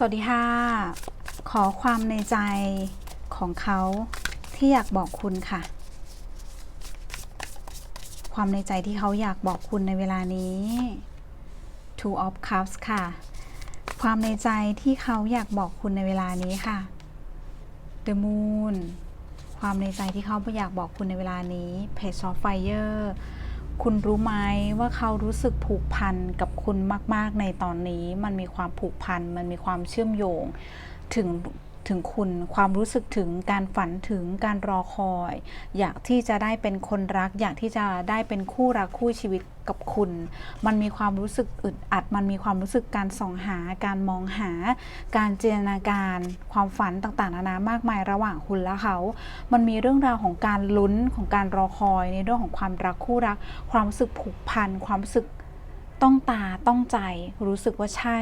สวัสดีค่ะ ขอความในใจของเขาที่อยากบอกคุณค่ะ ความในใจที่เขาอยากบอกคุณในเวลานี้ Two of Cups ค่ะ ความในใจที่เขาอยากบอกคุณในเวลานี้ค่ะ The Moon ความในใจที่เขาอยากบอกคุณในเวลานี้ Page of Fire คุณรู้ไหมว่าเขารู้สึกผูกพันกับคุณมาก ๆ ในตอนนี้ มันมีความผูกพัน มันมีความเชื่อมโยง ถึง ถึงคุณ ความรู้สึกถึงการฝันถึงการรอคอย อยากที่จะได้เป็นคนรัก อยากที่จะได้เป็นคู่รักคู่ชีวิตกับคุณ มันมีความรู้สึกอึดอัด มันมีความรู้สึกการส่องหา การมองหา การจินตนาการ ความฝันต่างๆนานามากมายระหว่างคุณและเขา มันมีเรื่องราวของการลุ้นของการรอคอย ในเรื่องของความรักคู่รัก ความรู้สึกผูกพัน ความรู้สึกต้องตาต้องใจ รู้สึกว่าใช่